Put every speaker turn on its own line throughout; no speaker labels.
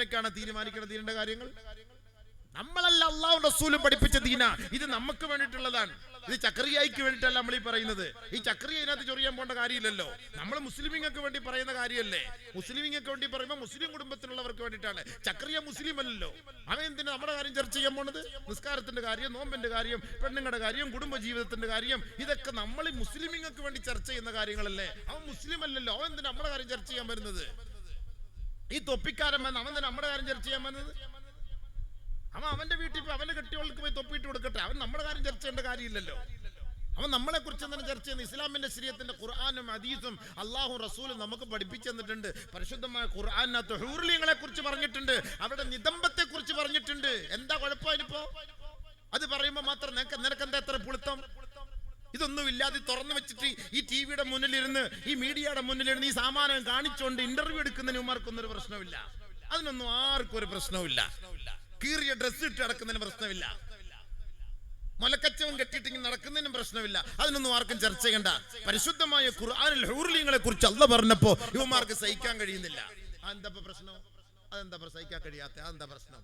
ഇവനൊക്കെയാണ് തീരുമാനിക്കണം തീരേണ്ട കാര്യങ്ങൾ? നമ്മളല്ല അള്ളാഹു റസൂലും പഠിപ്പിച്ച ദീന. ഇത് നമുക്ക് വേണ്ടിയിട്ടുള്ളതാണ്. ഇത് ചക്രിയായിക്ക് വേണ്ടിയിട്ടല്ല നമ്മൾ ഈ പറയുന്നത്. ഈ ചക്രിയ ഇതിനകത്ത് ചൊറിയാൻ പോകേണ്ട കാര്യമില്ലല്ലോ. നമ്മൾ മുസ്ലിമിങ്ങൾക്ക് വേണ്ടി പറയുന്ന കാര്യമല്ലേ? മുസ്ലിമിങ്ങൾക്ക് വേണ്ടി പറയുമ്പോൾ മുസ്ലിം കുടുംബത്തിലുള്ളവർക്ക് വേണ്ടിയിട്ടാണ്. ചക്രിയ മുസ്ലിം അല്ലല്ലോ. അവൻ എന്തിനാ നമ്മുടെ കാര്യം ചർച്ച ചെയ്യാൻ പോണത്? നിസ്കാരത്തിന്റെ കാര്യം നോമ്പിന്റെ കാര്യം പെണ്ണുങ്ങളുടെ കാര്യം കുടുംബ ജീവിതത്തിന്റെ കാര്യം ഇതൊക്കെ നമ്മൾ മുസ്ലിമിങ്ങൾക്ക് വേണ്ടി ചർച്ച ചെയ്യുന്ന കാര്യങ്ങളല്ലേ? അവൻ മുസ്ലിം അല്ലല്ലോ. അവൻ എന്തിനാ നമ്മുടെ കാര്യം ചർച്ച ചെയ്യാൻ വരുന്നത്? ഈ തൊപ്പിക്കാരൻ വന്ന് അവൻ തന്നെ നമ്മുടെ കാര്യം ചർച്ച ചെയ്യാൻ വന്നത്? അവൻ അവന്റെ വീട്ടിൽ പോയി അവന്റെ കെട്ടിയോൾക്ക് പോയി തൊപ്പിയിട്ട് കൊടുക്കട്ടെ. അവൻ നമ്മുടെ കാര്യം ചർച്ച ചെയ്യേണ്ട കാര്യമില്ലല്ലോ. അവൻ നമ്മളെ കുറിച്ച് തന്നെ ചർച്ച ചെയ്യുന്നത്? ഇസ്ലാമിന്റെ ശരീരത്തിന്റെ ഖുർആാനും ഹദീസും അള്ളാഹു റസൂലും നമുക്ക് പഠിപ്പിച്ചു തന്നിട്ടുണ്ട്. പരിശുദ്ധമായ ഖുർആാനകത്ത് ഹൂർലിങ്ങളെ കുറിച്ച് പറഞ്ഞിട്ടുണ്ട്. അവരുടെ നിതംബത്തെ കുറിച്ച് പറഞ്ഞിട്ടുണ്ട്. എന്താ കുഴപ്പമായിപ്പോ അത് പറയുമ്പോൾ മാത്രം നിനക്ക് എന്താ എത്ര പുളുത്തം? ഇതൊന്നും ഇല്ലാതെ തുറന്നു വെച്ചിട്ട് ഈ ടി വിയുടെ മുന്നിലിരുന്ന് ഈ മീഡിയയുടെ മുന്നിലിരുന്ന് ഈ സാമാനം കാണിച്ചുകൊണ്ട് ഇന്റർവ്യൂ എടുക്കുന്നതിന് ഉമാർക്കൊന്നും ഒരു പ്രശ്നമില്ല അതിനൊന്നും ആർക്കും ഒരു പ്രശ്നമില്ല കീറിയ ഡ്രസ്സ് ഇട്ട് നടക്കുന്നതിന് പ്രശ്നമില്ല. മലക്കച്ചവും കെട്ടിയിട്ട് ഇങ്ങനെ നടക്കുന്നതിനും പ്രശ്നമില്ല. അതിനൊന്നും ആർക്കും ചർച്ച ചെയ്യണ്ട. പരിശുദ്ധമായ ഖുർആനിൽ ഹൂർലിങ്ങളെ കുറിച്ച് അല്ല പറഞ്ഞപ്പോ ഇവന്മാർക്ക് സഹിക്കാൻ കഴിയുന്നില്ല. അതെന്താ പ്രശ്നം? അതെന്താ സഹിക്കാൻ കഴിയാത്ത? അതെന്താ പ്രശ്നം?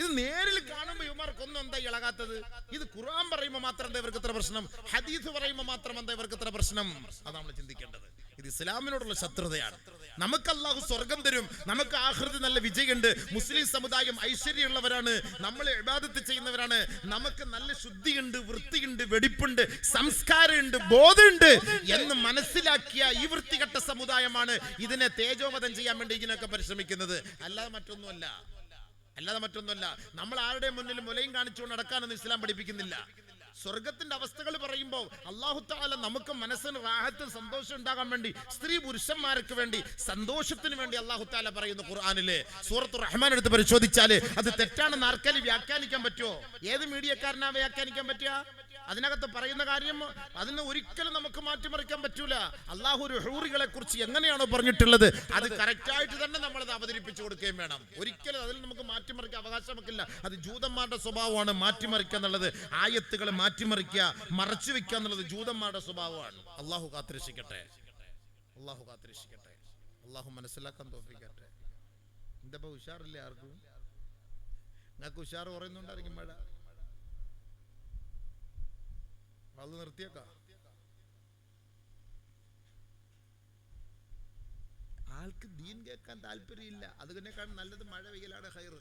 ഇത് നേരിൽ കാണുമ്പോ ഇവന്മാർക്കൊന്നും എന്താ ഇളകാത്തത്? ഇത് ഖുർആൻ പറയുമ്പോ മാത്രം എന്താ ഇവർക്ക് ഇത്ര പ്രശ്നം? ഹദീസ് പറയുമ്പോ മാത്രം എന്താ ഇവർക്ക് ഇത്ര പ്രശ്നം? അതാണ് നമ്മൾ ചിന്തിക്കേണ്ടത്. ഇത് ഇസ്ലാമിനോടുള്ള ശത്രുതയാണ്. നമുക്ക് അള്ളാഹു സ്വർഗം തരും. നമുക്ക് ആഹൃതി നല്ല വിജയമുണ്ട്. മുസ്ലിം സമുദായം ഐശ്വര്യമുള്ളവരാണ്. നമ്മൾ ഇബാദത്ത് ചെയ്യുന്നവരാണ്. നമുക്ക് നല്ല ശുദ്ധിയുണ്ട് വൃത്തിയുണ്ട് വെടിപ്പുണ്ട് സംസ്കാരമുണ്ട് ബോധമുണ്ട് എന്ന് മനസ്സിലാക്കിയ ഈ വൃത്തികെട്ട സമുദായമാണ് ഇതിനെ തേജോവധം ചെയ്യാൻ വേണ്ടി ഇതിനൊക്കെ പരിശ്രമിക്കുന്നത്. അല്ലാതെ മറ്റൊന്നുമല്ല. അല്ലാതെ മറ്റൊന്നുമല്ല. നമ്മൾ ആരുടെ മുന്നിൽ മുലയും കാണിച്ചുകൊണ്ട് നടക്കാനൊന്നും ഇസ്ലാം പഠിപ്പിക്കുന്നില്ല. സ്വർഗത്തിന്റെ അവസ്ഥകൾ പറയുമ്പോൾ അള്ളാഹു താല നമുക്ക് മനസ്സിന് റാഹത്തും സന്തോഷം ഉണ്ടാകാൻ വേണ്ടി സ്ത്രീ പുരുഷന്മാർക്ക് വേണ്ടി സന്തോഷത്തിന് വേണ്ടി അള്ളാഹു താല പറയുന്നു ഖുർആാനിൽ. സൂറത്ത് റഹ്മാൻ എടുത്ത് പരിശോധിച്ചാൽ അത് തെറ്റാണെന്ന് ആർക്കാലും വ്യാഖ്യാനിക്കാൻ പറ്റുമോ? ഏത് മീഡിയക്കാരനാ വ്യാഖ്യാനിക്കാൻ പറ്റുക? അതിനകത്ത് പറയുന്ന കാര്യം അതിന് ഒരിക്കലും നമുക്ക് മാറ്റിമറിക്കാൻ പറ്റൂല. അള്ളാഹു ഒരു ഹൂറികളെ കുറിച്ച് എങ്ങനെയാണോ പറഞ്ഞിട്ടുള്ളത് അത് കറക്റ്റായിട്ട് തന്നെ നമ്മൾ അത് അവതരിപ്പിച്ചു കൊടുക്കുകയും വേണം. ഒരിക്കലും അതിൽ നമുക്ക് മാറ്റിമറിക്കാൻ അവകാശം നമുക്കില്ല അത് ജൂതന്മാരുടെ സ്വഭാവമാണ് മാറ്റിമറിക്കുക എന്നുള്ളത്. ആയത്തുകൾ മാറ്റിമറിക്കുക മറച്ചു വെക്കുക എന്നുള്ളത് ജൂതന്മാരുടെ സ്വഭാവമാണ്. അള്ളാഹു കാത്തിരക്ഷിക്കട്ടെ. അള്ളാഹു കാത്തിരക്ഷിക്കട്ടെ. അള്ളാഹു മനസ്സിലാക്കാൻ തോപ്പിക്കട്ടെ എന്താ ഉഷാറില്ലേ ആർക്കും? നിങ്ങൾക്ക് ഉഷാർ പറയുന്നുണ്ടായിരിക്കും മഴ അത് നിർത്തിയേക്കാം. ആൾക്ക് ദീൻ കേൾക്കാൻ താല്പര്യമില്ല. അതിനേക്കാൾ നല്ലത് മഴ വെയിലാണ് ഹൈർ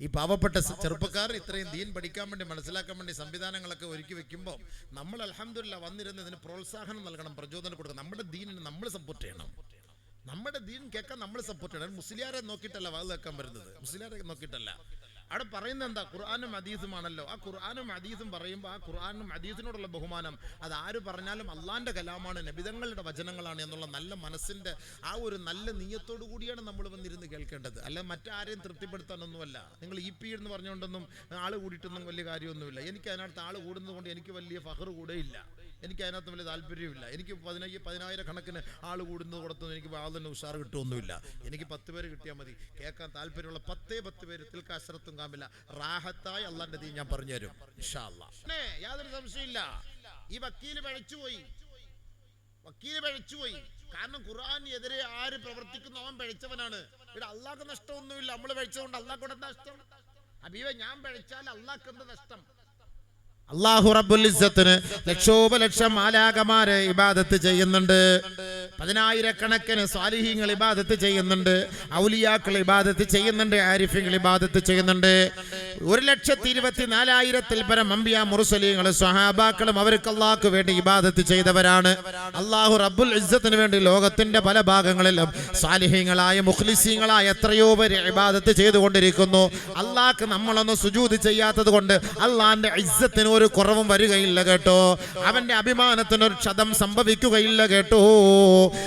ഈ പാവപ്പെട്ട ചെറുപ്പക്കാർ ഇത്രയും ദീൻ പഠിക്കാൻ വേണ്ടി മനസ്സിലാക്കാൻ വേണ്ടി സംവിധാനങ്ങളൊക്കെ ഒരുക്കി വെക്കുമ്പോൾ നമ്മൾ അലഹമില്ല വന്നിരുന്ന് ഇതിന് പ്രോത്സാഹനം നൽകണം പ്രചോദനം കൊടുക്കണം. നമ്മുടെ ദീനിന് നമ്മൾ സപ്പോർട്ട് ചെയ്യണം. നമ്മുടെ ദീൻ കേൾക്കാൻ നമ്മൾ സപ്പോർട്ട് ചെയ്യണം. മുസ്ലിയാരെ നോക്കിയിട്ടല്ല വാത് കേൾക്കാൻ വരുന്നത്. മുസ്ലിയാരെ നോക്കിയിട്ടല്ല. അവിടെ പറയുന്നത് എന്താ? ഖുർആാനും ഹദീസുമാണല്ലോ ആ ഖുർആാനും ഹദീസും പറയുമ്പോൾ ആ ഖുർആാനും ഹദീസിനോടുള്ള ബഹുമാനം അത് ആര് പറഞ്ഞാലും അള്ളാന്റെ കലാമാണ് നബിതങ്ങളുടെ വചനങ്ങളാണ് എന്നുള്ള നല്ല മനസ്സിന്റെ ആ ഒരു നല്ല നീയത്തോടു കൂടിയാണ് നമ്മൾ വന്നിരുന്ന് കേൾക്കേണ്ടത്. അല്ല മറ്റാരെയും തൃപ്തിപ്പെടുത്താനൊന്നുമല്ല. നിങ്ങൾ ഇ പി എന്ന് പറഞ്ഞുകൊണ്ടൊന്നും ആൾ കൂടിയിട്ടൊന്നും വലിയ കാര്യമൊന്നുമില്ല. എനിക്ക് അതിനകത്ത് ആൾ കൂടുന്നത് കൊണ്ട് എനിക്ക് വലിയ ഫഹർ കൂടെയില്ല. എനിക്ക് അതിനകത്ത് വലിയ താല്പര്യമില്ല എനിക്ക് പതിനയ്യ പതിനായിരക്കണക്കിന് ആൾ കൂടുന്നത് കൊടുത്തൊന്നും എനിക്ക് ആദ്യം ഉഷാർ കിട്ടുമൊന്നുമില്ല എനിക്ക് പത്ത് പേര് കിട്ടിയാൽ മതി. കേൾക്കാൻ താല്പര്യമുള്ള പത്തേ പത്ത് പേര് തിൽക്കാശ്രത്തും കാമില്ല. റാഹത്തായി അള്ളാന്റെ തീ ഞാൻ പറഞ്ഞു തരും യാതൊരു സംശയമില്ല ഈ വക്കീൽ പഴച്ചുപോയി. വക്കീൽ പഴച്ചുപോയി. കാരണം ഖുർആൻ എതിരെ ആര് പ്രവർത്തിക്കുന്നു അവൻ പഴച്ചവനാണ്. ഇവിടെ അള്ളാഹ്ക്ക് നഷ്ടമൊന്നുമില്ല. നമ്മൾ പഴച്ചതുകൊണ്ട് അള്ളാഹ്ക്കൂടെ എന്താ നഷ്ടം? അബീവ ഞാൻ പഴച്ചാൽ എന്ത് നഷ്ടം? അള്ളാഹു റബ്ബുൽ ഇസ്സത്തിന് ലക്ഷോപലക്ഷം ആലാകമാരെ ഇബാദത്ത് ചെയ്യുന്നുണ്ട്. പതിനായിരക്കണക്കിന് സ്വാലിഹീങ്ങൾ ഇബാദത്ത് ചെയ്യുന്നുണ്ട് ഔലിയാക്കൾ ഇബാദത്ത് ചെയ്യുന്നുണ്ട് ആരിഫ്യങ്ങൾ ഇബാദത്ത് ചെയ്യുന്നുണ്ട്. ഒരു ലക്ഷത്തി ഇരുപത്തി നാലായിരത്തിൽ പരം അമ്പിയ മുറുസലീങ്ങൾ സ്വഹാബാക്കളും അവർക്ക് അള്ളാഹ്ക്ക് വേണ്ടി ഇബാദത്ത് ചെയ്തവരാണ്. അള്ളാഹു റബ്ബുൽ ഇസ്സത്തിന് വേണ്ടി ലോകത്തിന്റെ പല ഭാഗങ്ങളിലും സ്വാലിഹീങ്ങളായ മുഖ്ലിസീങ്ങളായ എത്രയോ പേര് ഇബാദത്ത് ചെയ്തുകൊണ്ടിരിക്കുന്നു. അള്ളാഹ്ക്ക് നമ്മളൊന്നും സുജൂത് ചെയ്യാത്തത് കൊണ്ട് അള്ളാഹിന്റെ ഇസ്സത്തിന് ഒരു കുറവും വരികയില്ല കേട്ടോ. അവന്റെ അഭിമാനത്തിനൊരു ക്ഷതം സംഭവിക്കുകയില്ല കേട്ടോ.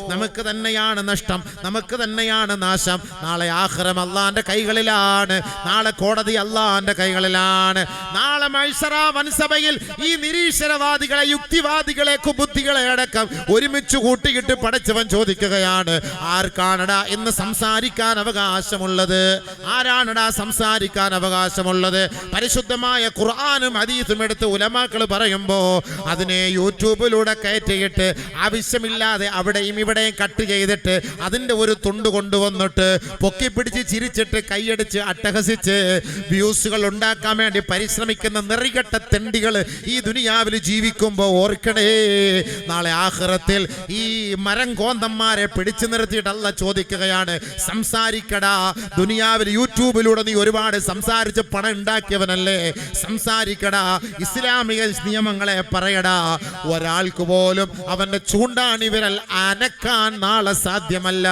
നമുക്ക് തന്നെയാണ് നഷ്ടം നമുക്ക് തന്നെയാണ് നാശം. നാളെ ആഹ്റം അള്ളാന്റെ കൈകളിലാണ് നാളെ കോടതി അള്ളാന്റെ കൈകളിലാണ്. നാളെ മൈസറ വൻസഭയിൽ ഈ നിരീശ്വരവാദികളെ യുക്തിവാദികളെ കുബുദ്ധികളെ അടക്കം ഒരുമിച്ച് കൂട്ടിയിട്ട് പടച്ചവൻ ചോദിക്കുകയാണ് ആർക്കാണടാ എന്ന് സംസാരിക്കാൻ അവകാശമുള്ളത്? ആരാണടാ സംസാരിക്കാൻ അവകാശമുള്ളത്? പരിശുദ്ധമായ ഖുർആാനും ഹദീസും എടുത്ത് ഉലമാക്കൾ പറയുമ്പോ അതിനെ യൂട്യൂബിലൂടെ കയറ്റിയിട്ട് ആവശ്യമില്ലാതെ അവിടെ അവിടെയും ഇവിടെയും കട്ട് ചെയ്തിട്ട് അതിന്റെ ഒരു തുണ്ട് കൊണ്ടുവന്നിട്ട് പൊക്കി പിടിച്ച് ചിരിച്ചിട്ട് കൈയടിച്ച് അട്ടഹസിച്ച് വ്യൂസുകൾ ഉണ്ടാക്കാൻ വേണ്ടി പരിശ്രമിക്കുന്ന നിറികെട്ട തെണ്ടികൾ ഈ ദുനിയാവിൽ ജീവിക്കുമ്പോൾ ഓർക്കണേ. നാളെ ആഹ്റത്തിൽ ഈ മരം കോന്തന്മാരെ പിടിച്ചു നിർത്തിയിട്ടല്ല ചോദിക്കുകയാണ്. സംസാരിക്കടാ ദുനിയാവിൽ യൂട്യൂബിലൂടെ നീ ഒരുപാട് സംസാരിച്ച് പണം ഉണ്ടാക്കിയവനല്ലേ. സംസാരിക്കടാ ഇസ്ലാമിക നിയമങ്ങളെ പറയടാ. ഒരാൾക്ക് പോലും അവന്റെ ചൂണ്ടാണി വിരൽ അനക്കാൻ നാളെ സാധ്യമല്ല.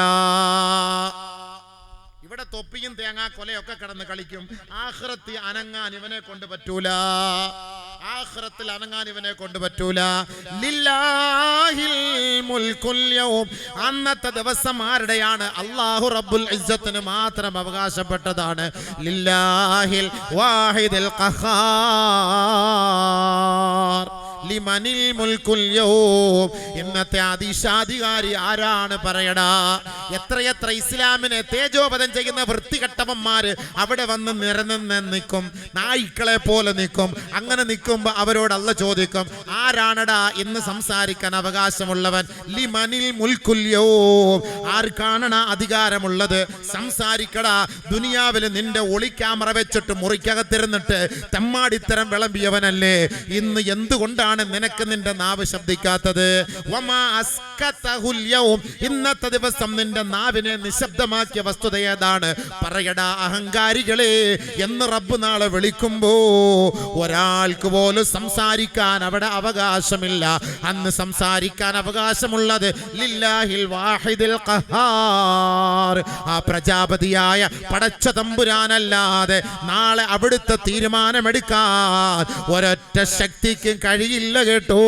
ഇവിടെ തൊപ്പിയും തേങ്ങാ കൊലയൊക്കെ കിടന്ന് കളിക്കും. ആഹ്റത്തി അനങ്ങാൻ ഇവനെ കൊണ്ട് പറ്റൂല. ആഹ്റത്തിൽ അനങ്ങാൻ ഇവനെ കൊണ്ട് പറ്റൂല. അന്നത്തെ ദിവസം ആരുടെയാണ്? അള്ളാഹു റബ്ബുൽ ഇസ്സത്തിന് മാത്രം അവകാശപ്പെട്ടതാണ്. ലില്ലാഹിൽ വാഹിദിൽ ഖഹാർ. ലിമനിൽ മുൽക്കുൽ യൗം. ഇന്നത്തെ അതിശാധികാരി ആരാണ് പറയടാ? എത്രയെത്ര ഇസ്ലാമിനെ തേജോപതം ചെയ്യുന്ന വൃത്തികെട്ടവന്മാര് അവിടെ വന്ന് നിരന്ന് നിൽക്കും നായ്ക്കളെ പോലെ നിൽക്കും അങ്ങനെ നിൽക്കുമ്പോൾ അവരോട് അല്ല ചോദിക്കും ആരാണടാ? ഇന്ന് സംസാരിക്കാൻ അവകാശമുള്ളവൻ ലിമനിൽ മുൽകുൽ യൗം. ആർക്കാണടാ അധികാരമുള്ളത്? സംസാരിക്കടാ. ദുനിയാവിൽ നിന്റെ ഒളി ക്യാമറ വെച്ചിട്ട് മുറിക്കകത്തിരുന്നിട്ട് തെമ്മാടിത്തരം വിളമ്പിയവനല്ലേ? ഇന്ന് എന്തുകൊണ്ടാണ് നിനക്ക് നിന്റെ നാവ് ശബ്ദിക്കാത്തത്. ഇന്നത്തെ ദിവസം നിന്റെ നാവിനെ നിശബ്ദമാക്കിയ വസ്തുത ഏതാണ്? പറയടാ അഹങ്കാരികളെ എന്ന് റബ്ബ് നാളെ വിളിക്കുമ്പോ ഒരാൾക്ക് പോലും സംസാരിക്കാൻ അവിടെ അവകാശമില്ല. അന്ന് സംസാരിക്കാൻ അവകാശമുള്ളത് ലില്ലാഹിൽ വാഹിദിൽ ആ പ്രജാപതിയായ പടച്ച തമ്പുരാനല്ലാതെ നാളെ അവിടുത്തെ തീരുമാനമെടുക്കാൻ ഒരൊറ്റ ശക്തിക്കും കഴിയില്ല. കേട്ടോ.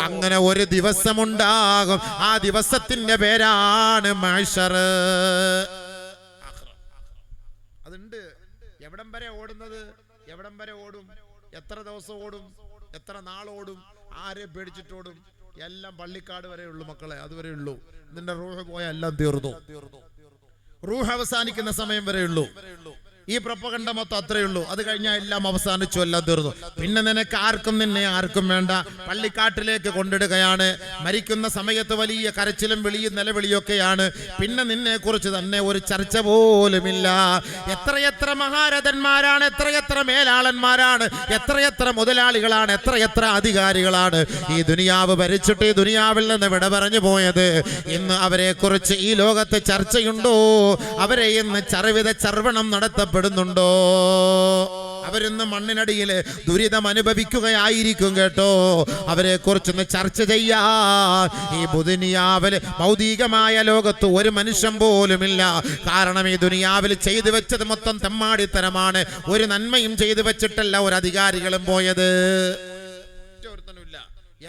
അങ്ങനെ ഒരു ദിവസമുണ്ടാകും. ആ ദിവസത്തിന്റെ പേരാണ് മാഷർ. അതുണ്ട്. എവിടം വരെ ഓടുന്നത്? എവിടം വരെ ഓടും? എത്ര ദിവസം ഓടും? എത്ര നാളോടും ആരെ പേടിച്ചിട്ടോടും എല്ലാം പള്ളിക്കാട് വരെ ഉള്ളു മക്കളെ അതുവരെ ഉള്ളൂ. നിന്റെ റൂഹ് പോയ എല്ലാം തീർന്നു. റൂഹ് അവസാനിക്കുന്ന സമയം വരെ ഉള്ളൂ. ഈ പ്രപ്പകണ്ട മൊത്തം അത്രയേ ഉള്ളൂ. അത് കഴിഞ്ഞാൽ എല്ലാം അവസാനിച്ചു എല്ലാം തീർന്നു. പിന്നെ നിനക്ക് ആർക്കും നിന്നെ ആർക്കും വേണ്ട. പള്ളിക്കാട്ടിലേക്ക് കൊണ്ടിടുകയാണ്. മരിക്കുന്ന സമയത്ത് വലിയ കരച്ചിലും വിളിയും നിലവിളിയൊക്കെയാണ്. പിന്നെ നിന്നെ കുറിച്ച് തന്നെ ഒരു ചർച്ച പോലുമില്ല. എത്രയെത്ര മഹാരഥന്മാരാണ് എത്രയെത്ര മേലാളന്മാരാണ് എത്രയെത്ര മുതലാളികളാണ് എത്രയെത്ര അധികാരികളാണ് ഈ ദുനിയാവ് ഭരിച്ചിട്ട് ഈ ദുനിയാവിൽ നിന്ന് വിട പറഞ്ഞു പോയത്. ഇന്ന് അവരെ കുറിച്ച് ഈ ലോകത്ത് ചർച്ചയുണ്ടോ? അവരെ ഇന്ന് ചർവിത ചർവണം നടത്തപ്പെടുന്നുണ്ടോ അവരിന്ന് മണ്ണിനടിയിൽ ദുരിതം അനുഭവിക്കുകയായിരിക്കും കേട്ടോ. അവരെ കുറിച്ചൊന്ന് ചർച്ച ചെയ്യാൻ. ഈ ബുധനിയാവിൽ ഭൗതികമായ ലോകത്ത് ഒരു മനുഷ്യൻ പോലുമില്ല. കാരണം ഈ ദുനിയാവിൽ ചെയ്തു വെച്ചത് മൊത്തം തെമ്മാടിത്തരമാണ്. ഒരു നന്മയും ചെയ്തു വെച്ചിട്ടല്ല ഒരു അധികാരികളും പോയത്.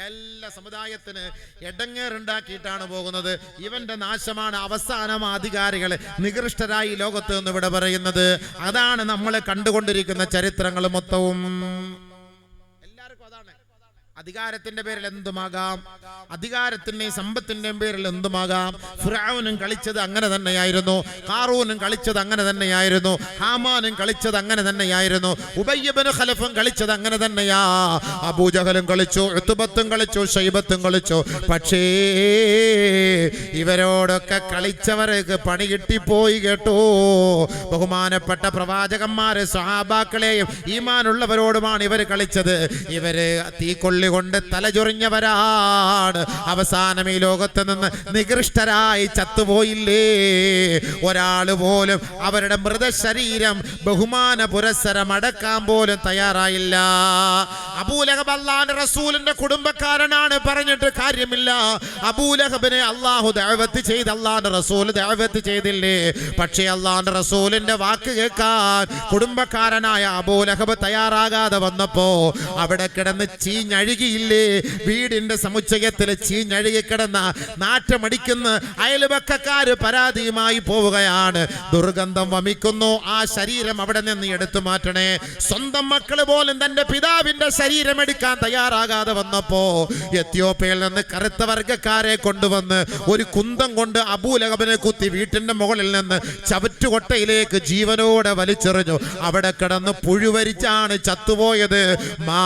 എല്ലാ സമുദായത്തിന് എടങ്ങേറുണ്ടാക്കിയിട്ടാണ് പോകുന്നത്. ഇവന്റെ നാശമാണ് അവസാനം അധികാരികൾ നികൃഷ്ടരായി ലോകത്ത് നിന്ന് ഇവിടെ പറയുന്നത്. അതാണ് നമ്മൾ കണ്ടുകൊണ്ടിരിക്കുന്ന ചരിത്രങ്ങൾ മൊത്തവും. അധികാരത്തിന്റെ പേരിൽ എന്തുമാകാം? അധികാരത്തിന്റെയും സമ്പത്തിന്റെയും പേരിൽ എന്തുമാകാം? ഫിറഔനും കളിച്ചത് അങ്ങനെ തന്നെയായിരുന്നു. കാറൂനും കളിച്ചത് അങ്ങനെ തന്നെയായിരുന്നു. ഹാമാനും കളിച്ചത് അങ്ങനെ തന്നെയായിരുന്നു. ഉബയ്യബനും ഖലഫും കളിച്ചത് അങ്ങനെ തന്നെയാ. അബൂജഹലും കളിച്ചു ഉത്തുബത്തും കളിച്ചു ഷൈബത്തും കളിച്ചു. പക്ഷേ ഇവരോടൊക്കെ കളിച്ചവർക്ക് പണി കിട്ടിപ്പോയി കേട്ടോ. ബഹുമാനപ്പെട്ട പ്രവാചകന്മാരെ സഹാബാക്കളെയും ഈമാനുള്ളവരോടുമാണ് ഇവർ കളിച്ചത്. ഇവർ തീ തീക്കൊള്ളി കൊണ്ട് തലചൊറിഞ്ഞവരാണ് അവസാനം ഈ ലോകത്ത് നിന്ന് നികൃഷ്ടരായി ചത്തുപോയില്ലേ? ഒരാൾ പോലും അവരുടെ മൃതശരീരം ബഹുമാന പുരസ്സരം അടക്കാൻ പോലും തയ്യാറായില്ല. അബൂലഹബ് റസൂലിന്റെ കുടുംബക്കാരനാണ് പറഞ്ഞിട്ട് കാര്യമില്ല. അബൂലഹബിനെ അള്ളാഹു ദഅവത്ത് ചെയ്ത് അള്ളാന്റെ റസൂൽ ദഅവത്ത് ചെയ്തില്ലേ? പക്ഷേ അള്ളാന്റെ റസൂലിന്റെ വാക്ക് കേൾക്കാൻ കുടുംബക്കാരനായ അബൂലഹബ് തയ്യാറാകാതെ വന്നപ്പോ അവിടെ കിടന്ന് ചീഞ്ഞഴുകിയില്ലേ വീടിന്റെ സമുച്ചയത്തിലെ ചീഞ്ഞഴുകി കിടന്ന നാറ്റമടിക്കുന്ന അയൽപക്കക്കാര് പരാതിയുമായി പോവുകയാണ്. ദുർഗന്ധം വമിക്കുന്നു. ആ ശരീരം അവിടെ നിന്ന് എടുത്തു മാറ്റണേ. സ്വന്തം മക്കൾ പോലും തന്റെ പിതാവിന്റെ ശരീരം എടുക്കാൻ തയ്യാറാകാതെ വന്നപ്പോ എത്യോപ്യയിൽ നിന്ന് കറുത്ത വർഗക്കാരെ കൊണ്ടുവന്ന് ഒരു കുന്തം കൊണ്ട് അബൂലഹബനെ കുത്തി വീട്ടിന്റെ മുകളിൽ നിന്ന് ചവറ്റുകൊട്ടയിലേക്ക് ജീവനോടെ വലിച്ചെറിഞ്ഞു. അവിടെ കിടന്ന് പുഴുവരിച്ചാണ് ചത്തുപോയത്. മാ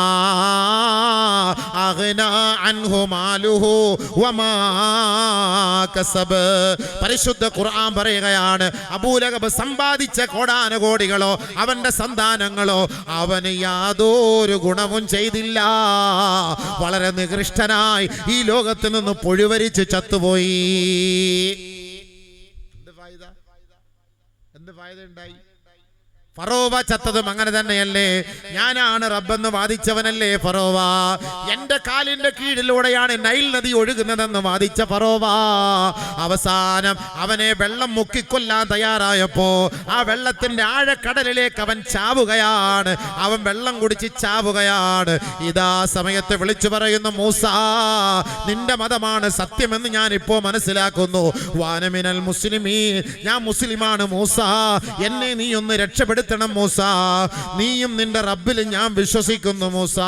പരിശുദ്ധ ഖുർആൻ പറയുകയാണ് അബൂലഹബ് സമ്പാദിച്ച കോടാനുകോടികളോ അവന്റെ സന്താനങ്ങളോ അവന് യാതൊരു ഗുണവും ചെയ്തില്ല. വളരെ നികൃഷ്ടനായി ഈ ലോകത്ത് നിന്ന് പൊഴിവരിച്ച് ചത്തുപോയി. എന്ത് ഫായിദ? എന്ത് ഫായിദ ഉണ്ടായി ഫറോവ ചത്തതും അങ്ങനെ തന്നെയല്ലേ? ഞാനാണ് റബ്ബെന്ന് വാദിച്ചവനല്ലേ ഫറോവ? എന്റെ കാലിന്റെ കീഴിലൂടെയാണ് നൈൽ നദി ഒഴുകുന്നതെന്ന് വാദിച്ച ഫറോവ. അവസാനം അവനെ വെള്ളം മുക്കിക്കൊല്ലാൻ തയ്യാറായപ്പോ ആ വെള്ളത്തിന്റെ ആഴക്കടലിലേക്ക് അവൻ ചാവുകയാണ്. അവൻ വെള്ളം കുടിച്ച് ചാവുകയാണ്. ഇതാ സമയത്ത് വിളിച്ചു പറയുന്നു മൂസ നിന്റെ മതമാണ് സത്യമെന്ന് ഞാൻ ഇപ്പോ മനസ്സിലാക്കുന്നു. വാനമിനൽ മുസ്ലിമീ ഞാൻ മുസ്ലിമാണ് മൂസ. എന്നെ നീ ഒന്ന് രക്ഷപ്പെടുത്തണം മൂസ. നീയും നിന്റെ റബ്ബിൽ ഞാൻ വിശ്വസിക്കുന്നു മൂസ.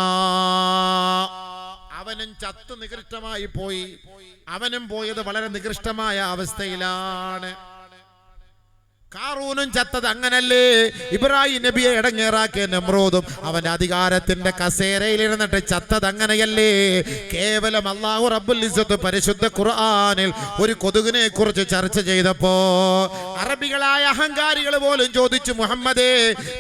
അവനും ചത്ത് നികൃഷ്ടമായി പോയി. അവനും പോയത് വളരെ നികൃഷ്ടമായ അവസ്ഥയിലാണ്. കാറൂനും ചത്തത് അങ്ങനല്ലേ? ഇബ്രാഹിം നബിയെ ഇടങ്ങേറാക്കിയ നെമ്രോദും അവന്റെ അധികാരത്തിന്റെ കസേരയിൽ ഇരുന്നിട്ട് ചത്തത് അങ്ങനെയല്ലേ? കേവലം അള്ളാഹു റബ്ബുൽ ഇസ്സത്ത് പരിശുദ്ധ ഖുർആനിൽ ഒരു കൊതുകിനെ കുറിച്ച് ചർച്ച ചെയ്തപ്പോ അറബികളായ അഹങ്കാരികൾ പോലും ചോദിച്ചു മുഹമ്മദേ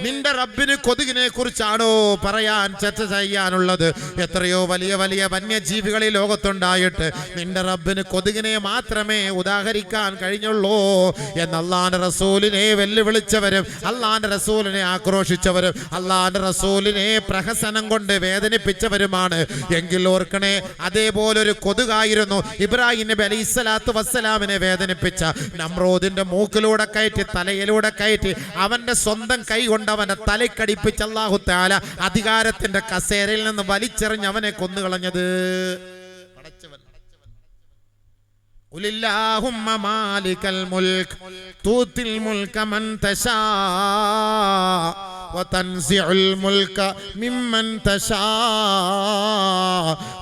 നിന്റെ റബ്ബിന് കൊതുകിനെ കുറിച്ചാണോ പറയാൻ ചർച്ച ചെയ്യാനുള്ളത്? എത്രയോ വലിയ വലിയ വന്യജീവികൾ ഈ ലോകത്തുണ്ടായിട്ട് നിന്റെ റബ്ബിന് കൊതുകിനെ മാത്രമേ ഉദാഹരിക്കാൻ കഴിഞ്ഞുള്ളൂ എന്നല്ലാന്റെ റസൂലിനെ വെല്ലുവിളിച്ചവരും അള്ളാന്റെ റസൂലിനെ ആക്രോശിച്ചവരും അള്ളാന്റെ റസൂലിനെ പ്രഹസനം കൊണ്ട് വേദനിപ്പിച്ചവരുമാണ്. എങ്കിൽ ഓർക്കണേ അതേപോലെ ഒരു കൊതുകായിരുന്നു ഇബ്രാഹിം നബി അലൈഹി സ്വലാത്തു വസ്സലാമിനെ വേദനിപ്പിച്ച. നമ്രോദിന്റെ മൂക്കിലൂടെ കയറ്റി തലയിലൂടെ കയറ്റി അവന്റെ സ്വന്തം കൈ കൊണ്ട് അവന്റെ തലക്കടിപ്പിച്ച അള്ളാഹു താല അധികാരത്തിന്റെ കസേരയിൽ നിന്ന് വലിച്ചെറിഞ്ഞ് അവനെ കൊന്നുകളഞ്ഞത്. وتنزع الملك ممن تشاء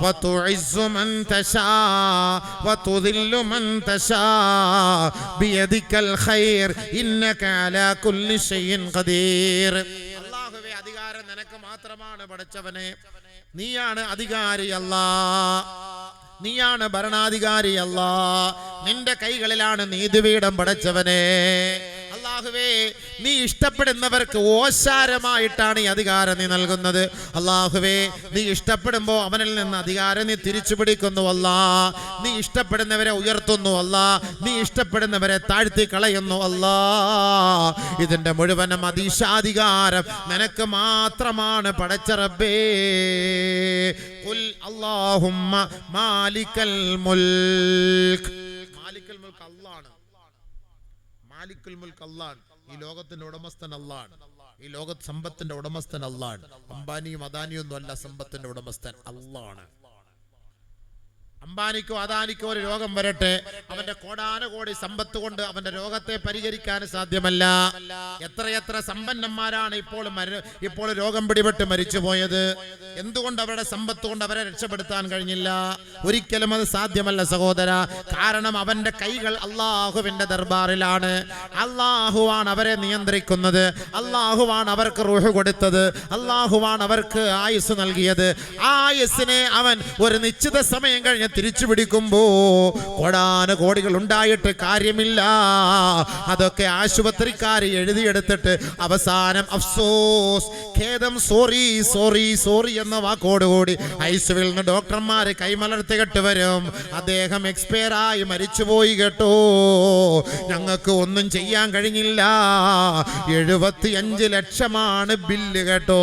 وتعز من تشاء وتذل من تشاء بيدك الخير إنك على كل شيء قدير അള്ളാഹുവേ അധികാരം നിനക്ക് മാത്രമാണ് പഠിച്ചവനെ നീയാണ് അധികാരി അല്ലാ നീയാണ് ഭരണാധികാരി അല്ലാ. നിന്റെ കൈകളിലാണ് നീതിപീഠം പടച്ചവനെ. അള്ളാഹുവേ നീ ഇഷ്ടപ്പെടുന്നവർക്ക് ഓശാരമായിട്ടാണ് ഈ അധികാരം നീ നൽകുന്നത്. അള്ളാഹുവേ നീ ഇഷ്ടപ്പെടുമ്പോൾ അവനിൽ നിന്ന് അധികാരം നീ തിരിച്ചു പിടിക്കുന്നു അല്ല. നീ ഇഷ്ടപ്പെടുന്നവരെ ഉയർത്തുന്നു അല്ല. നീ ഇഷ്ടപ്പെടുന്നവരെ താഴ്ത്തി കളയുന്നു അല്ല. ഇതിന്റെ മുഴുവനും അതീശാധികാരം നിനക്ക് മാത്രമാണ് പടച്ച റബ്ബേ. ഖുൽ അല്ലാഹുമ്മ മാലിക്കൽ മുൽക്ക്. മാലിക്കൽ മുൽക്ക് അല്ലാഹ് മാലിക്കുൽ മുൽക്ക് അള്ളാൻ ഈ ലോകത്തിന്റെ ഉടമസ്ഥൻ അള്ളാൻ ഈ ലോക സമ്പത്തിന്റെ ഉടമസ്ഥൻ അള്ളാൻ അംബാനിയും അദാനിയും ഒന്നും അല്ല സമ്പത്തിന്റെ ഉടമസ്ഥൻ. അള്ളാണ് അംബാനിക്കോ അദാനിക്കോ ഒരു രോഗം വരട്ടെ. അവന്റെ കോടാനുകോടി സമ്പത്ത് കൊണ്ട് അവന്റെ രോഗത്തെ പരിഹരിക്കാൻ സാധ്യമല്ല. എത്രയെത്ര സമ്പന്നന്മാരാണ് ഇപ്പോൾ ഇപ്പോൾ രോഗം പിടിപെട്ട് മരിച്ചുപോയത്. എന്തുകൊണ്ട് അവരുടെ സമ്പത്ത് കൊണ്ട് അവരെ രക്ഷപ്പെടുത്താൻ കഴിഞ്ഞില്ല? ഒരിക്കലും അത് സാധ്യമല്ല സഹോദര. കാരണം അവന്റെ കൈകൾ അള്ളാഹുവിന്റെ ദർബാറിലാണ്. അള്ളാഹുവാണ് അവരെ നിയന്ത്രിക്കുന്നത്. അള്ളാഹുവാണ് അവർക്ക് റുഹ് കൊടുത്തത്. അള്ളാഹുവാണ് അവർക്ക് ആയുസ് നൽകിയത്. ആയുസിനെ അവൻ ഒരു നിശ്ചിത സമയം കഴിഞ്ഞ് തിരിച്ചു പിടിക്കുമ്പോ കോടാന കോടികൾ ഉണ്ടായിട്ട് കാര്യമില്ല. അതൊക്കെ ആശുപത്രിക്കാർ എഴുതിയെടുത്തിട്ട് അവസാനം അഫ്സോസ് ഖേദം സോറി സോറി സോറി എന്ന വാക്കോടുകൂടി ഐസുവിൽ നിന്ന് ഡോക്ടർമാര് കൈമലർത്തി കെട്ട് വരും. അദ്ദേഹം എക്സ്പയർ ആയി മരിച്ചുപോയി കേട്ടോ. ഞങ്ങൾക്ക് ഒന്നും ചെയ്യാൻ കഴിഞ്ഞില്ല. എഴുപത്തി അഞ്ച് ലക്ഷമാണ് ബില്ല് കേട്ടോ.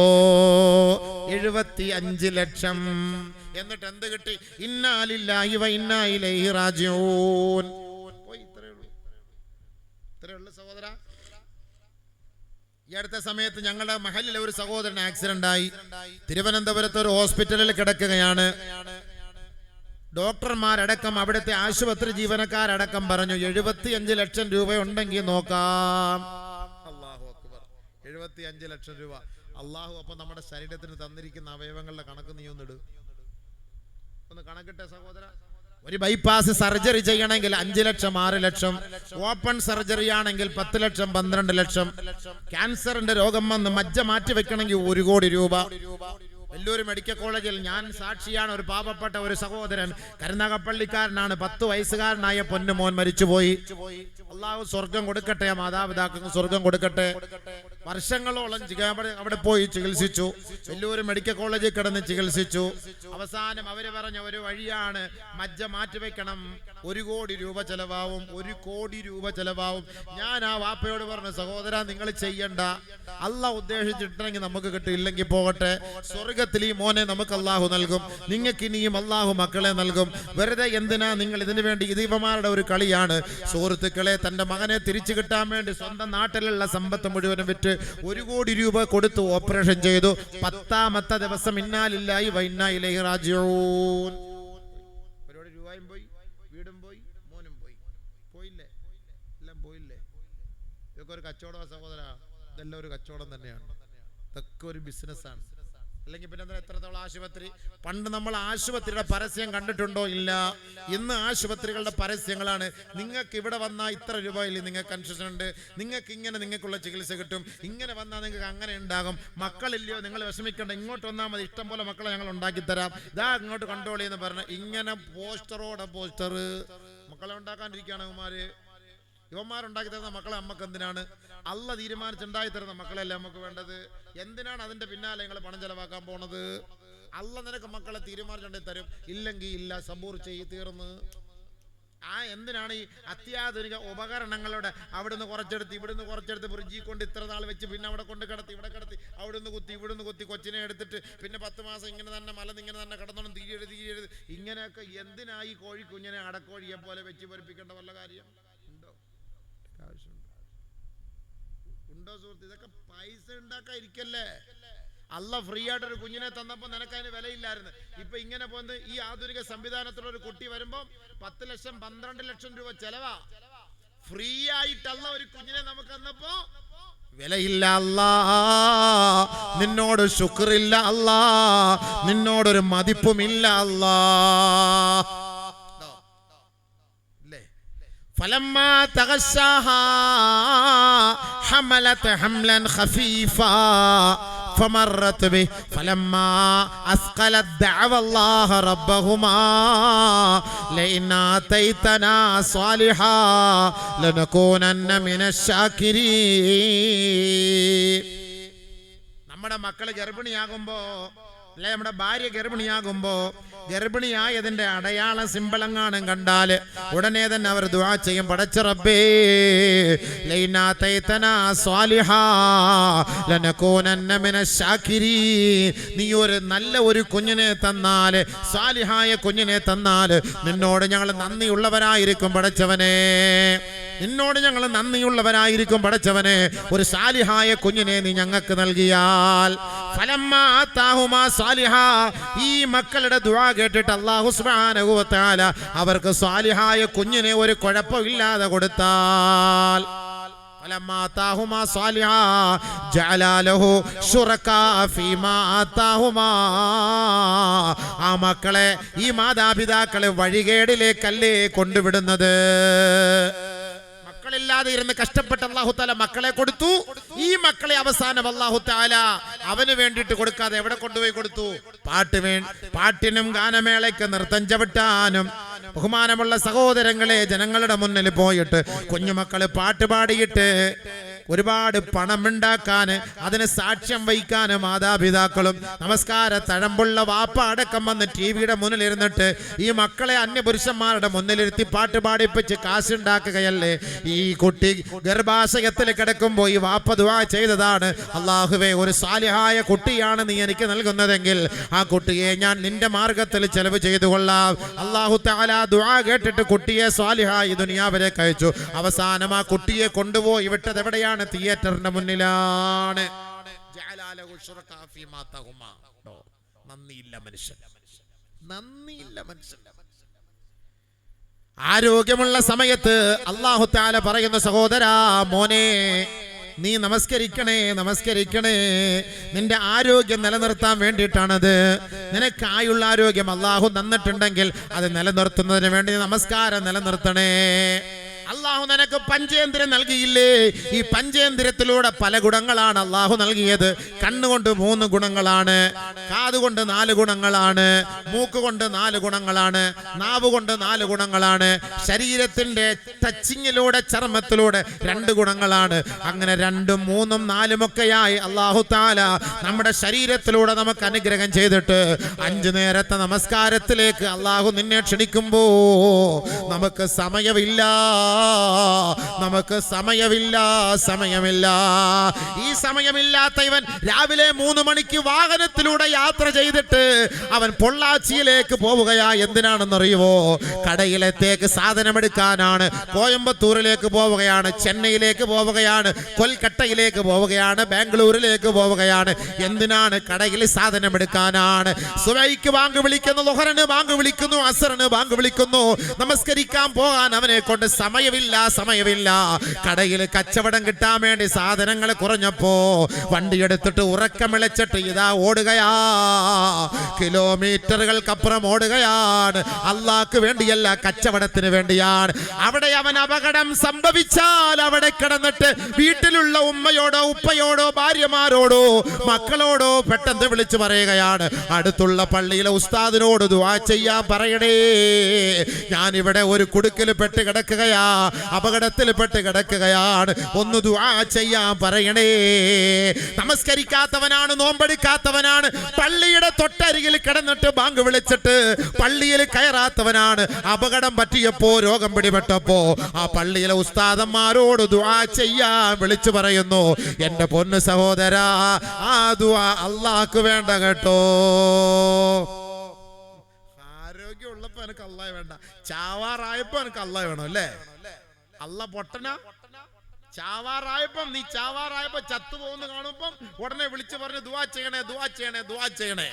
എഴുപത്തി അഞ്ച് ലക്ഷം. എന്നിട്ട് എന്ത് കിട്ടി? ഇന്നാലില്ലായി വ ഇന്നാ ഇലൈഹി റാജിഊൻ. പോയി ഇത്രയേ ഉള്ളൂ. ഇത്രയേ ഉള്ളൂ സഹോദര. ഈ അടുത്ത സമയത്ത് ഞങ്ങളുടെ മഹലിലെ ഒരു സഹോദരൻ ആക്സിഡന്റ് ആയി. തിരുവനന്തപുരത്ത് ഒരു ഹോസ്പിറ്റലിൽ കിടക്കുകയാണ്. ഡോക്ടർമാരടക്കം അവിടുത്തെ ആശുപത്രി ജീവനക്കാരടക്കം പറഞ്ഞു എഴുപത്തി അഞ്ച് ലക്ഷം രൂപ ഉണ്ടെങ്കിൽ നോക്കാം. അള്ളാഹു അക്ബർ. എഴുപത്തി അഞ്ച് ലക്ഷം രൂപ. അള്ളാഹു അപ്പൊ നമ്മുടെ ശരീരത്തിന് തന്നിരിക്കുന്ന അവയവങ്ങളുടെ കണക്ക് നീ ഒന്നിട്. ഒന്ന് കണക്കിട്ടെ സഹോദര. ഒരു ബൈപ്പാസ് സർജറി ചെയ്യണമെങ്കിൽ അഞ്ച് ലക്ഷം ആറ് ലക്ഷം. ഓപ്പൺ സർജറി ആണെങ്കിൽ പത്ത് ലക്ഷം പന്ത്രണ്ട് ലക്ഷം. ക്യാൻസറിന്റെ രോഗം വന്ന് മജ്ജ മാറ്റി വെക്കണമെങ്കിൽ ഒരു കോടി രൂപ. വെല്ലൂർ മെഡിക്കൽ കോളേജിൽ ഞാൻ സാക്ഷിയാണ് ഒരു പാപപ്പെട്ട ഒരു സഹോദരൻ. കരുനാഗപ്പള്ളിക്കാരനാണ് പത്ത് വയസ്സുകാരനായ പൊന്നുമോൻ മരിച്ചുപോയി. അള്ളാഹു സ്വർഗം കൊടുക്കട്ടെ മാതാപിതാക്കൾക്ക് സ്വർഗം കൊടുക്കട്ടെ. വർഷങ്ങളോളം അവിടെ പോയി ചികിത്സിച്ചു. വലിയൊരു മെഡിക്കൽ കോളേജിൽ കിടന്ന് ചികിത്സിച്ചു. അവസാനം അവർ പറഞ്ഞ ഒരു വഴിയാണ് മജ്ജ മാറ്റിവെക്കണം. ഒരു കോടി രൂപ ചെലവാവും ഒരു കോടി രൂപ ചെലവാവും. ഞാൻ ആ വാപ്പയോട് പറഞ്ഞു സഹോദര നിങ്ങൾ ചെയ്യണ്ട. അല്ല ഉദ്ദേശിച്ചിട്ടുണ്ടെങ്കിൽ നമുക്ക് കിട്ടിയില്ലെങ്കിൽ പോകട്ടെ. സ്വർഗത്തിൽ ഈ മോനെ നമുക്ക് അള്ളാഹു നൽകും. നിങ്ങൾക്ക് ഇനിയും അള്ളാഹു മക്കളെ നൽകും. വെറുതെ എന്തിനാ നിങ്ങൾ ഇതിനു വേണ്ടി ഇതീപമാരുടെ ഒരു കളിയാണ്? സുഹൃത്തുക്കളെ തന്റെ മകനെ തിരിച്ചു കിട്ടാൻ വേണ്ടി സ്വന്തം നാട്ടിലുള്ള സമ്പത്ത് മുഴുവനും വിറ്റ് ഒരു കോടി രൂപ കൊടുത്തു ഓപ്പറേഷൻ ചെയ്തു. പത്താമത്തെ ദിവസം ഇന്നാലില്ലായി വൈന്നായിലേ രാജ്യവും രൂപയും പോയി വീടും പോയി മോനും പോയി. പോയില്ലേ? ഒരു കച്ചവട സഹോദര. ഇതെല്ലാം ഒരു കച്ചവടം തന്നെയാണ്. ഇതൊക്കെ ഒരു ബിസിനസ്സാണ് അല്ലെങ്കിൽ പിന്നെ എത്രത്തോളം ആശുപത്രി? പണ്ട് നമ്മൾ ആശുപത്രിയുടെ പരസ്യം കണ്ടിട്ടുണ്ടോ? ഇല്ല. ഇന്ന് ആശുപത്രികളുടെ പരസ്യങ്ങളാണ്. നിങ്ങൾക്ക് ഇവിടെ വന്നാൽ ഇത്ര രൂപയിൽ നിങ്ങൾക്ക് കൺസെഷൻ ഉണ്ട്. നിങ്ങൾക്ക് ഇങ്ങനെ നിങ്ങൾക്കുള്ള ചികിത്സ കിട്ടും. ഇങ്ങനെ വന്നാൽ നിങ്ങൾക്ക് അങ്ങനെ ഉണ്ടാകും. മക്കളില്ലയോ? നിങ്ങൾ വിഷമിക്കേണ്ട. ഇങ്ങോട്ട് വന്നാൽ മതി. ഇഷ്ടം പോലെ മക്കളെ ഞങ്ങൾ ഉണ്ടാക്കി തരാം. ഇതാ ഇങ്ങോട്ട് കൺട്രോൾ ചെയ്യുന്ന പറഞ്ഞ. ഇങ്ങനെ പോസ്റ്ററോടെ പോസ്റ്റർ മക്കളെ ഉണ്ടാക്കാണ്ടിരിക്കുകയാണ് കുമാര് ഇവന്മാരുണ്ടാക്കി തരുന്ന മക്കളെ അമ്മയ്ക്ക് എന്തിനാണ്? അല്ല തീരുമാനിച്ചുണ്ടായി തരുന്ന മക്കളല്ലേ നമുക്ക് വേണ്ടത്? എന്തിനാണ് അതിന്റെ പിന്നാലെ നിങ്ങൾ പണം ചെലവാക്കാൻ പോണത്? അല്ല നിനക്ക് മക്കളെ തീരുമാനിച്ചുണ്ടായി തരും. ഇല്ലെങ്കിൽ ഇല്ല സബൂർ ചെയ്ത് തീർന്ന്. ആ എന്തിനാണ് ഈ അത്യാധുനിക ഉപകരണങ്ങളുടെ അവിടുന്ന് കുറച്ചെടുത്ത് ഇവിടുന്ന് കുറച്ചെടുത്ത് ഫ്രിഡ്ജിൽ കൊണ്ട് ഇത്ര നാൾ വെച്ച് പിന്നെ അവിടെ കൊണ്ട് കിടത്തി ഇവിടെ കിടത്തി അവിടുന്ന് കുത്തി ഇവിടുന്ന് കുത്തി കൊച്ചിനെ എടുത്തിട്ട് പിന്നെ പത്ത് മാസം ഇങ്ങനെ തന്നെ മലന്ന് ഇങ്ങനെ തന്നെ കിടന്നോണം തീരെഴുതി തീരെഴുതി ഇങ്ങനെയൊക്കെ എന്തിനായി കോഴി കുഞ്ഞിനെ അടക്കോഴിയെ പോലെ വെച്ച് പൊരിപ്പിക്കേണ്ട വല്ല കാര്യം? ആവശ്യമുണ്ടോ ഉണ്ടോ സുഹൃത്ത്? ഇതൊക്കെ പൈസ ഉണ്ടാക്കാൻ ഇരിക്കല്ലേ അല്ല ഫ്രീ ആയിട്ട് ഒരു കുഞ്ഞിനെ തന്നപ്പോൾ നിനക്ക് അതിന് വിലയില്ലായിരുന്നു. ഇപ്പൊ ഇങ്ങനെ പോകുന്നത് ഈ ആധുനിക സംവിധാനത്തിലുള്ള ഒരു കുട്ടി വരുമ്പോ പത്ത് ലക്ഷം പന്ത്രണ്ട് ലക്ഷം രൂപ ചെലവാ. ഫ്രീ ആയിട്ടല്ല ഒരു കുഞ്ഞിനെ നമുക്ക് തന്നപ്പോ വിലയില്ല അല്ലാ നിന്നോട് ശുക്രില്ല അല്ലാ നിന്നോടൊരു മതിപ്പുമില്ല അല്ലാ فلما تغشاها حملت حملا خفيفا فمرت به فلما أثقلت دعوى الله ربهما لئن آتيتنا صالحا لنكونن من الشاكرين നമ്മുടെ മക്കള് ഗർഭിണിയാകുമ്പോ അല്ലെ നമ്മുടെ ഭാര്യ ഗർഭിണിയാകുമ്പോ ഗർഭിണിയായതിന്റെ അടയാള സിമ്പളങ്ങാനും കണ്ടാൽ ഉടനെ തന്നെ അവർ ദുവാ ചെയ്യും. പടച്ച റബ്ബേ ലൈനാ തൈതനാ സ്വാലിഹാ ലനകൂനന്ന മിനശ് ശാകിരീൻ നീ ഒരു നല്ല ഒരു കുഞ്ഞിനെ തന്നാൽ സ്വാലിഹായ കുഞ്ഞിനെ തന്നാൽ നിന്നോട് ഞങ്ങൾ നന്ദിയുള്ളവരായിരിക്കും പടച്ചവനെ. നിന്നോട് ഞങ്ങൾ നന്ദിയുള്ളവരായിരിക്കും പടച്ചവനെ ഒരു സാലിഹായ കുഞ്ഞിനെ നീ ഞങ്ങൾക്ക് നൽകിയാൽ ഫലമ്മ ആത്താഹുമാ സാലിഹ ഈ മക്കളുടെ ദുആ കേട്ടിട്ട് അല്ലാഹു സുബ്ഹാനഹു വ തആല അവർക്ക് സാലിഹായ കുഞ്ഞിനെ ഒരു കുഴപ്പമില്ലാതെ കൊടുത്താൽ فلما آتاهما صالحا جعل له شركاء فيما آتاهما ആ മക്കളെ ഈ മാതാപിതാക്കളെ വഴികേടിലേക്കല്ലേ കൊണ്ടുവിടുന്നത് മക്കളില്ലാതെ ഇരുന്ന് കഷ്ടപ്പെട്ട് അള്ളാഹു താല മക്കളെ കൊടുത്തു. ഈ മക്കളെ അവസാനം അള്ളാഹു താല അവന് വേണ്ടിയിട്ട് കൊടുക്കാതെ എവിടെ കൊണ്ടുപോയി കൊടുത്തു? പാട്ട് പാട്ടിനും ഗാനമേളയ്ക്ക് നൃത്തം ചവിട്ടാനും ബഹുമാനമുള്ള സഹോദരങ്ങളെ ജനങ്ങളുടെ മുന്നിൽ പോയിട്ട് കുഞ്ഞുമക്കൾ പാട്ട് പാടിയിട്ട് ഒരുപാട് പണമുണ്ടാക്കാൻ അതിന് സാക്ഷ്യം വഹിക്കാന് മാതാപിതാക്കളും. നമസ്കാര തഴമ്പുള്ള വാപ്പ അടക്കം വന്ന് ടി വിയുടെ മുന്നിൽ ഇരുന്നിട്ട് ഈ മക്കളെ അന്യപുരുഷന്മാരുടെ മുന്നിലിരുത്തി പാട്ട് പാടിപ്പിച്ച് കാശുണ്ടാക്കുകയല്ലേ? ഈ കുട്ടി ഗർഭാശയത്തിൽ കിടക്കുമ്പോൾ ഈ വാപ്പ ദുവാ ചെയ്തതാണ്. അള്ളാഹുവെ ഒരു സാലിഹായ കുട്ടിയാണ് നീ എനിക്ക് നൽകുന്നതെങ്കിൽ ആ കുട്ടിയെ ഞാൻ നിന്റെ മാർഗത്തിൽ ചെലവ് ചെയ്തു കൊള്ളാം. അള്ളാഹു താല ദുആ കേട്ടിട്ട് കുട്ടിയെ സ്വാലിഹായി ദുനിയാവിലേക്ക് കഴിച്ചു അവസാനം ആ കുട്ടിയെ കൊണ്ടുപോയി വിട്ടത് എവിടെയാണ്? തിയേറ്ററിന്റെ മുന്നിലാണ്. നന്ദിയില്ല മനുഷ്യൻ. നന്ദിയില്ല മനുഷ്യൻ. ആരോഗ്യമുള്ള സമയത്ത് അള്ളാഹു താല പറയുന്ന സഹോദരാ മോനെ നീ നമസ്കരിക്കണേ നമസ്കരിക്കണേ. നിന്റെ ആരോഗ്യം നിലനിർത്താൻ വേണ്ടിയിട്ടാണത്. നിനക്കായുള്ള ആരോഗ്യം അള്ളാഹു നന്നിട്ടുണ്ടെങ്കിൽ അത് നിലനിർത്തുന്നതിന് വേണ്ടി നമസ്കാരം നിലനിർത്തണേ. അള്ളാഹു നിനക്ക് പഞ്ചേന്ദ്രം നൽകിയില്ലേ? ഈ പഞ്ചേന്ദ്രത്തിലൂടെ പല ഗുണങ്ങളാണ് അള്ളാഹു നൽകിയത്. കണ്ണുകൊണ്ട് മൂന്ന് ഗുണങ്ങളാണ്. കാതുകൊണ്ട് നാല് ഗുണങ്ങളാണ്. മൂക്ക് കൊണ്ട് നാല് ഗുണങ്ങളാണ്. നാവ് കൊണ്ട് നാല് ഗുണങ്ങളാണ്. ശരീരത്തിന്റെ ടച്ചിങ്ങിലൂടെ ചർമ്മത്തിലൂടെ രണ്ട് ഗുണങ്ങളാണ്. അങ്ങനെ രണ്ടും മൂന്നും നാലും ഒക്കെയായി അള്ളാഹു താല നമ്മുടെ ശരീരത്തിലൂടെ നമുക്ക് അനുഗ്രഹം ചെയ്തിട്ട് അഞ്ചു നേരത്തെ നമസ്കാരത്തിലേക്ക് അള്ളാഹു നിന്നെ ക്ഷണിക്കുമ്പോ നമുക്ക് സമയമില്ല നമുക്ക് സമയമില്ല സമയമില്ല. ഈ സമയമില്ലാത്ത ഇവൻ രാവിലെ മൂന്ന് മണിക്ക് വാഹനത്തിലൂടെ യാത്ര ചെയ്തിട്ട് അവൻ പൊള്ളാച്ചിയിലേക്ക് പോവുകയാ. എന്തിനാണെന്നറിയുമോ കടയിലത്തേക്ക് സാധനമെടുക്കാനാണ്. കോയമ്പത്തൂരിലേക്ക് പോവുകയാണ് ചെന്നൈയിലേക്ക് പോവുകയാണ് കൊൽക്കട്ടയിലേക്ക് പോവുകയാണ് ബാംഗ്ലൂരിലേക്ക് പോവുകയാണ്. എന്തിനാണ് കടയിൽ സാധനമെടുക്കാനാണ്? സുബൈക്ക് ബാങ്ക് വിളിക്കുന്നു ലൊഹറിന് ബാങ്ക് വിളിക്കുന്നു അസറിന് ബാങ്ക് വിളിക്കുന്നു. നമസ്കരിക്കാൻ പോകാൻ അവനെ കൊണ്ട് സമയമില്ല സമയമില്ല. കടയിൽ കച്ചവടം കിട്ടാൻ വേണ്ടി സാധനങ്ങൾ കുറഞ്ഞപ്പോ വണ്ടി എടുത്തിട്ട് ഉറക്കമിളച്ചിട്ട് ഇതാ ഓടുകയാ. കിലോമീറ്ററുകൾക്കപ്പുറം ഓടുകയാണ്. അള്ളാക്ക് വേണ്ടിയല്ല കച്ചവടത്തിന് വേണ്ടിയാണ്. അവിടെ അവൻ അപകടം സംഭവിച്ചാൽ അവിടെ കിടന്നിട്ട് വീട്ടിലുള്ള ഉമ്മയോടോ ഉപ്പയോടോ ഭാര്യമാരോടോ മക്കളോടോ പെട്ടെന്ന് വിളിച്ചു പറയുകയാണ്. അടുത്തുള്ള പള്ളിയിലെ ഉസ്താദിനോട് ദുവാ ചെയ്യാൻ പറയണേ. ഞാൻ ഇവിടെ ഒരു കുടുക്കിൽ പെട്ട് കിടക്കുകയാ. അപകടത്തിൽ പെട്ട് കിടക്കുകയാണ്. ഒന്ന് ദുആ ചെയ്യാൻ പറയണേ. നമസ്കരിക്കാത്തവനാണ് നോമ്പെടുക്കാത്തവനാണ്. പള്ളിയുടെ തൊട്ടരികിൽ കിടന്നിട്ട് ബാങ്ക് വിളിച്ചിട്ട് പള്ളിയിൽ കയറാത്തവനാണ്. അപകടം പറ്റിയപ്പോ രോഗം പിടിപെട്ടപ്പോ ആ പള്ളിയിലെ ഉസ്താദന്മാരോട് ദുആ ചെയ്യാൻ വിളിച്ചു പറയുന്നു. എന്റെ പൊന്ന് സഹോദരാ ആ ദുആ അള്ളാഹ്ക്ക് വേണ്ട കേട്ടോ. ആരോഗ്യമുള്ളപ്പോ എനിക്ക് അള്ളാഹ് വേണ്ട. ചാവാറായപ്പോ എനിക്ക് അള്ളാഹ് വേണം അല്ലേ? അല്ല പൊട്ടന? ചാവാറായപ്പം നീ ചാവാറായപ്പോ ചത്തു പോകുന്ന കാണുമ്പം ഉടനെ വിളിച്ചു പറഞ്ഞു ദുവാ ചെയ്യണേ ദുവാ ചെയ്യണേ ദുവാ ചെയ്യണേ.